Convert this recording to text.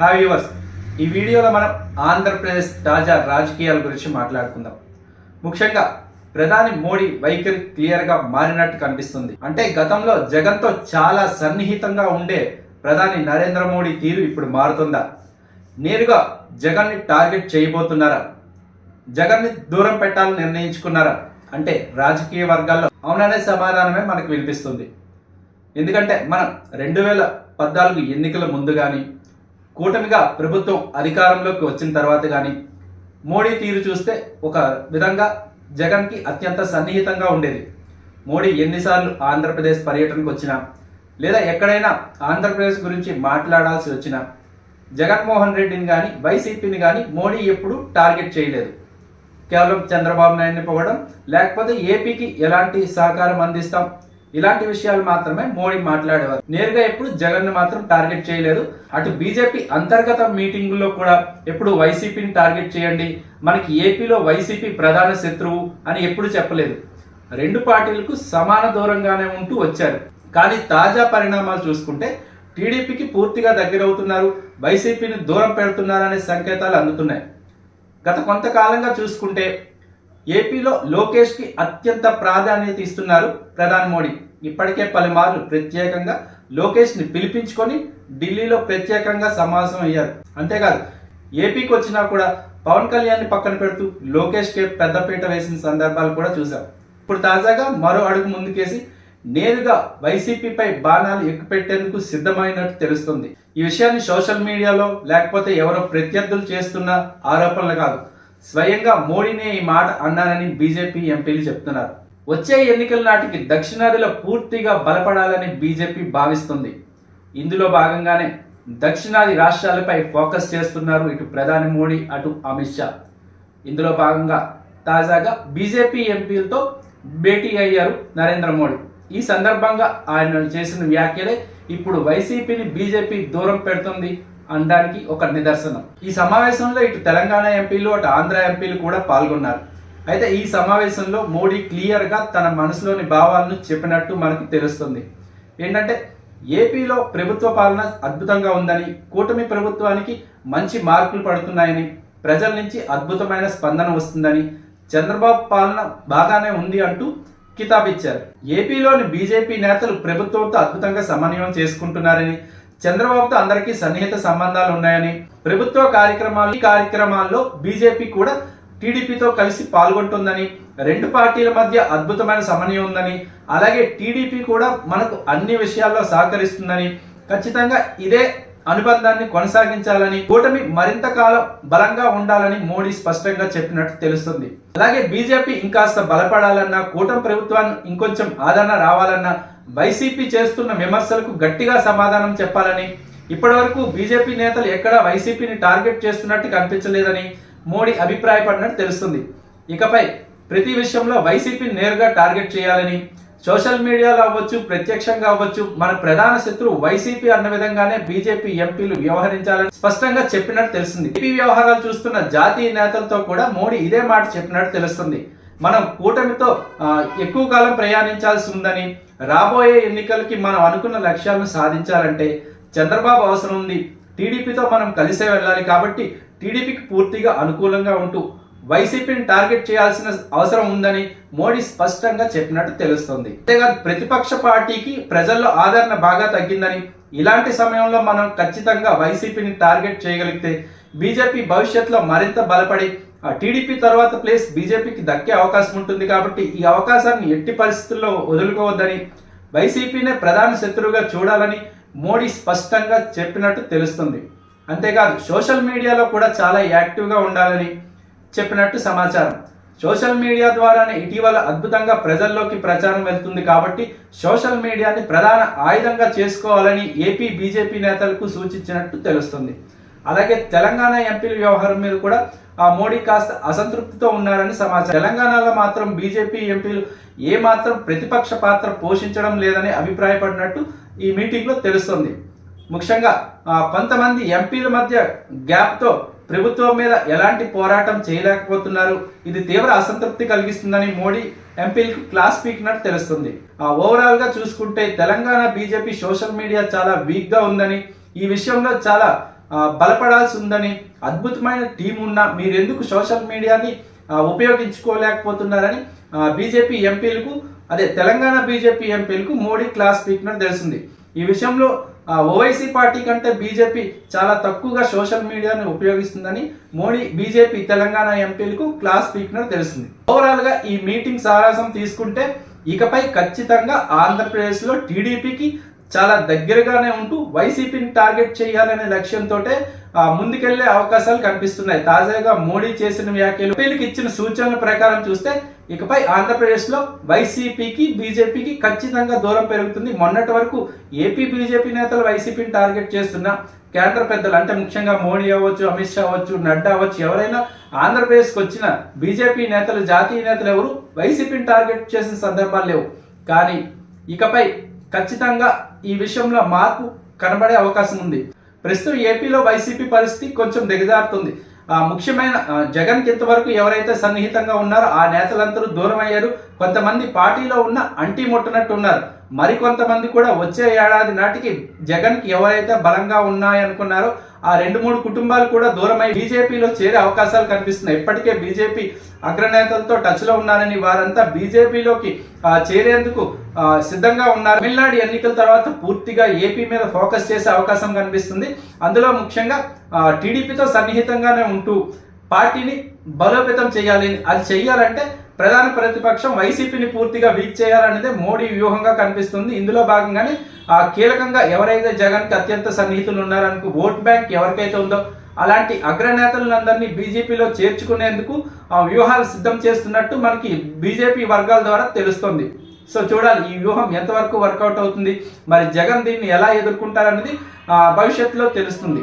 Hi viewers ఈ వీడియోలో మనం ఆంధ్రప్రదేశ్ తాజా రాజకీయాల గురించి మాట్లాడుకుందాం. ముఖ్యంగా ప్రధాని మోడీ వైఖరి క్లియర్గా మారినట్టు కనిపిస్తుంది. అంటే గతంలో జగన్తో చాలా సన్నిహితంగా ఉండే ప్రధాని నరేంద్ర మోడీ తీరు ఇప్పుడు మారుతుందా? నేరుగా జగన్ని టార్గెట్ చేయబోతున్నారా? జగన్ని దూరం పెట్టాలని నిర్ణయించుకున్నారా? అంటే రాజకీయ వర్గాల్లో అవుననే సమాధానమే మనకు వినిపిస్తుంది. ఎందుకంటే మనం రెండు వేల పద్నాలుగు ఎన్నికల ముందు కానీ కూటమిగా ప్రభుత్వం అధికారంలోకి వచ్చిన తర్వాత కానీ మోడీ తీరు చూస్తే ఒక విధంగా జగన్కి అత్యంత సన్నిహితంగా ఉండేది. మోడీ ఎన్నిసార్లు ఆంధ్రప్రదేశ్ పర్యటనకు వచ్చినా లేదా ఎక్కడైనా ఆంధ్రప్రదేశ్ గురించి మాట్లాడాల్సి వచ్చినా జగన్మోహన్ రెడ్డిని కానీ వైసీపీని కానీ మోడీ ఎప్పుడు టార్గెట్ చేయలేదు. కేవలం చంద్రబాబు నాయుడిని పొగడం లేకపోతే ఏపీకి ఎలాంటి సహకారం అందిస్తాం ఇలాంటి విషయాలు మాత్రమే మోడీ మాట్లాడేవారు. నేరుగా ఎప్పుడు జగన్ మాత్రం టార్గెట్ చేయలేదు. అటు బీజేపీ అంతర్గత మీటింగుల్లో కూడా ఎప్పుడు వైసీపీని టార్గెట్ చేయండి మనకి ఏపీలో వైసీపీ ప్రధాన శత్రువు అని ఎప్పుడు చెప్పలేదు. రెండు పార్టీలకు సమాన దూరంగానే ఉంటూ వచ్చారు. కానీ తాజా పరిణామాలు చూసుకుంటే టీడీపీకి పూర్తిగా దగ్గరవుతున్నారు వైసీపీని దూరం పెడుతున్నారనే సంకేతాలు అందుతున్నాయి. గత కొంతకాలంగా చూసుకుంటే ఏపీలో లోకేష్కి అత్యంత ప్రాధాన్యత ఇస్తున్నారు ప్రధాని మోడీ. ఇప్పటికే పలుమార్లు ప్రత్యేకంగా లోకేష్ని పిలిపించుకొని ఢిల్లీలో ప్రత్యేకంగా సమావేశం అయ్యారు. అంతేకాదు ఏపీకి వచ్చినా కూడా పవన్ కళ్యాణ్ని పక్కన పెడుతూ లోకేష్కి పెద్దపీట వేసిన సందర్భాలు కూడా చూశాం. ఇప్పుడు తాజాగా మరో అడుగు ముందుకేసి నేరుగా వైసీపీపై బాణాలు ఎక్కుపెట్టేందుకు సిద్ధమైనట్టు తెలుస్తుంది. ఈ విషయాన్ని సోషల్ మీడియాలో లేకపోతే ఎవరో ప్రత్యర్థులు చేస్తున్న ఆరోపణలు కాదు. స్వయంగా మోడీనే ఈ మాట అన్నారని బీజేపీ ఎంపీలు చెప్తున్నారు. వచ్చే ఎన్నికల నాటికి దక్షిణాదిలో పూర్తిగా బలపడాలని బీజేపీ భావిస్తుంది. ఇందులో భాగంగానే దక్షిణాది రాష్ట్రాలపై ఫోకస్ చేస్తున్నారు ఇటు ప్రధాని మోడీ అటు అమిత్ షా. ఇందులో భాగంగా తాజాగా బీజేపీ ఎంపీలతో భేటీ అయ్యారు నరేంద్ర మోడీ. ఈ సందర్భంగా ఆయన చేసిన వ్యాఖ్యలే ఇప్పుడు వైసీపీని బీజేపీ దూరం పెడుతుంది అనడానికి ఒక నిదర్శనం. ఈ సమావేశంలో ఇటు తెలంగాణ ఎంపీలు అటు ఆంధ్ర ఎంపీలు కూడా పాల్గొన్నారు. అయితే ఈ సమావేశంలో మోడీ క్లియర్గా తన మనసులోని భావాలను చెప్పినట్టు మనకు తెలుస్తుంది. ఏంటంటే ఏపీలో ప్రభుత్వ పాలన అద్భుతంగా ఉందని కూటమి ప్రభుత్వానికి మంచి మార్కులు పడుతున్నాయని ప్రజల నుంచి అద్భుతమైన స్పందన వస్తుందని చంద్రబాబు పాలన బాగానే ఉంది అంటూ కితాబిచ్చారు. ఏపీలోని బీజేపీ నేతలు ప్రభుత్వంతో అద్భుతంగా సమన్వయం చేసుకుంటున్నారని చంద్రబాబుతో అందరికీ సన్నిహిత సంబంధాలు ఉన్నాయని ప్రభుత్వ కార్యక్రమాలు ఈ కార్యక్రమాల్లో బీజేపీ కూడా టీడీపీతో కలిసి పాల్గొంటుందని రెండు పార్టీల మధ్య అద్భుతమైన సమన్వయం ఉందని అలాగే టీడీపీ కూడా మనకు అన్ని విషయాల్లో సహకరిస్తుందని ఖచ్చితంగా ఇదే అనుబంధాన్ని కొనసాగించాలని కూటమి మరింత కాలం బలంగా ఉండాలని మోడీ స్పష్టంగా చెప్పినట్టు తెలుస్తుంది. అలాగే బీజేపీ ఇంకాస్త బలపడాలన్నా కూటమి ప్రభుత్వాన్ని ఇంకొంచెం ఆదరణ రావాలన్నా వైసీపీ చేస్తున్న విమర్శలకు గట్టిగా సమాధానం చెప్పాలని ఇప్పటివరకు బీజేపీ నేతలు ఎక్కడా వైసీపీని టార్గెట్ చేస్తున్నట్టు కనిపించలేదని మోడీ అభిప్రాయపడినట్టు తెలుస్తుంది. ఇకపై ప్రతి విషయంలో వైసీపీని నేరుగా టార్గెట్ చేయాలని సోషల్ మీడియాలో అవ్వచ్చు ప్రత్యక్షంగా అవ్వచ్చు మన ప్రధాన శత్రువు వైసీపీ అన్న విధంగానే బీజేపీ ఎంపీలు వ్యవహరించాలని స్పష్టంగా చెప్పినట్టు తెలిసింది ఏపీ వ్యవహారాలు చూస్తున్న జాతీయ నేతలతో కూడా మోడీ ఇదే మాట చెప్పినట్టు తెలుస్తుంది. మనం కూటమితో ఎక్కువ కాలం ప్రయాణించాల్సి ఉందని రాబోయే ఎన్నికలకి మనం అనుకున్న లక్ష్యాలను సాధించాలంటే చంద్రబాబు అవసరం ఉంది. టీడీపీతో మనం కలిసే వెళ్ళాలి కాబట్టి టీడీపీకి పూర్తిగా అనుకూలంగా ఉంటూ వైసీపీని టార్గెట్ చేయాల్సిన అవసరం ఉందని మోడీ స్పష్టంగా చెప్పినట్టు తెలుస్తుంది. అంతేకాదు ప్రతిపక్ష పార్టీకి ప్రజల్లో ఆదరణ బాగా తగ్గిందని ఇలాంటి సమయంలో మనం ఖచ్చితంగా వైసీపీని టార్గెట్ చేయగలిగితే బీజేపీ భవిష్యత్తులో మరింత బలపడి ఆ టీడీపీ తర్వాత ప్లేస్ బీజేపీకి దక్కే అవకాశం ఉంటుంది కాబట్టి ఈ అవకాశాన్ని ఎట్టి పరిస్థితుల్లో వదులుకోవద్దని వైసీపీనే ప్రధాన శత్రువుగా చూడాలని మోడీ స్పష్టంగా చెప్పినట్టు తెలుస్తుంది. అంతేకాదు సోషల్ మీడియాలో కూడా చాలా యాక్టివ్గా ఉండాలని చెప్పినట్టు సమాచారం. సోషల్ మీడియా ద్వారానే ఇటీవల అద్భుతంగా ప్రజల్లోకి ప్రచారం వెళ్తుంది కాబట్టి సోషల్ మీడియాని ప్రధాన ఆయుధంగా చేసుకోవాలని ఏపీ బీజేపీ నేతలకు సూచించినట్టు తెలుస్తుంది. అలాగే తెలంగాణ ఎంపీల వ్యవహారం మీద కూడా ఆ మోడీ కాస్త అసంతృప్తితో ఉన్నారని సమాచారం. తెలంగాణలో మాత్రం బీజేపీ ఎంపీలు ఏ మాత్రం ప్రతిపక్ష పాత్ర పోషించడం లేదని అభిప్రాయపడినట్టు ఈ మీటింగ్లో తెలుస్తుంది. ముఖ్యంగా కొంతమంది ఎంపీల మధ్య గ్యాప్తో ప్రభుత్వం మీద ఎలాంటి పోరాటం చేయలేకపోతున్నారు. ఇది తీవ్ర అసంతృప్తి కలిగిస్తుందని మోడీ ఎంపీలకు క్లాస్ పీకినట్టు తెలుస్తుంది. ఆ ఓవరాల్గా చూసుకుంటే తెలంగాణ బీజేపీ సోషల్ మీడియా చాలా వీక్గా ఉందని ఈ విషయంలో చాలా బలపడాల్సి ఉందని అద్భుతమైన టీం ఉన్న మీరు ఎందుకు సోషల్ మీడియాని ఉపయోగించుకోలేకపోతున్నారని బీజేపీ ఎంపీలకు అదే తెలంగాణ బీజేపీ ఎంపీలకు మోడీ క్లాస్ స్పీకర్ తెలిసింది. ఈ విషయంలో ఓవైసీ పార్టీ కంటే బీజేపీ చాలా తక్కువగా సోషల్ మీడియాని ఉపయోగిస్తుందని మోడీ బీజేపీ తెలంగాణ ఎంపీలకు క్లాస్ స్పీకర్ తెలిసింది. ఓవరాల్గా ఈ మీటింగ్ సారాంశం తీసుకుంటే ఇకపై ఖచ్చితంగా ఆంధ్రప్రదేశ్లో టీడీపీకి చాలా దగ్గరగానే ఉంటూ వైసీపీని టార్గెట్ చేయాలనే లక్ష్యంతో ముందుకెళ్ళే అవకాశాలు కనిపిస్తున్నాయి. తాజాగా మోడీ చేసిన వ్యాఖ్యలు వీళ్ళకి ఇచ్చిన సూచనల ప్రకారం చూస్తే ఇకపై ఆంధ్రప్రదేశ్లో వైసీపీకి బీజేపీకి ఖచ్చితంగా దూరం పెరుగుతుంది. మొన్నటి వరకు ఏపీ బీజేపీ నేతలు వైసీపీని టార్గెట్ చేస్తున్న కేంద్ర పెద్దలు అంటే ముఖ్యంగా మోడీ అవ్వచ్చు అమిత్ షా అవ్వచ్చు నడ్డా అవ్వచ్చు ఎవరైనా ఆంధ్రప్రదేశ్కి వచ్చిన బీజేపీ నేతలు జాతీయ నేతలు ఎవరు వైసీపీని టార్గెట్ చేసిన సందర్భాలు లేవు. కానీ ఇకపై ఖచ్చితంగా ఈ విషయంలో మార్పు కనబడే అవకాశం ఉంది. ప్రస్తుతం ఏపీలో వైసీపీ పరిస్థితి కొంచెం దిగజారుతుంది. ఆ ముఖ్యమైన జగన్కి ఇంతవరకు ఎవరైతే సన్నిహితంగా ఉన్నారో ఆ నేతలందరూ దూరం అయ్యారు కొంతమంది పార్టీలో ఉన్న అంటీ ముట్టనట్టు ఉన్నారు మరికొంతమంది కూడా వచ్చే ఏడాది నాటికి జగన్కి ఎవరైతే బలంగా ఉన్నాయనుకున్నారో ఆ రెండు మూడు కుటుంబాలు కూడా దూరమై బీజేపీలో చేరే అవకాశాలు కనిపిస్తున్నాయి. ఇప్పటికే బీజేపీ అగ్రనేతలతో టచ్లో ఉన్నారని వారంతా బీజేపీలోకి చేరేందుకు సిద్ధంగా ఉన్నారు. తమిళనాడు ఎన్నికల తర్వాత పూర్తిగా ఏపీ మీద ఫోకస్ చేసే అవకాశం కనిపిస్తుంది. అందులో ముఖ్యంగా టీడీపీతో సన్నిహితంగానే ఉంటూ పార్టీని బలోపేతం చేయాలి. అది చెయ్యాలంటే ప్రధాన ప్రతిపక్షం వైసీపీని పూర్తిగా వీక్ చేయాలనేదే మోడీ వ్యూహంగా కనిపిస్తుంది. ఇందులో భాగంగానే ఆ కీలకంగా ఎవరైతే జగన్కి అత్యంత సన్నిహితులు ఉన్నారనుకో ఓట్ బ్యాంక్ ఎవరికైతే ఉందో అలాంటి అగ్రనేతలందరినీ బీజేపీలో చేర్చుకునేందుకు ఆ వ్యూహాలు సిద్ధం చేస్తున్నట్టు మనకి బీజేపీ వర్గాల ద్వారా తెలుస్తుంది. సో చూడాలి ఈ వ్యూహం ఎంతవరకు వర్కౌట్ అవుతుంది? మరి జగన్ దీన్ని ఎలా ఎదుర్కొంటారనేది భవిష్యత్తులో తెలుస్తుంది.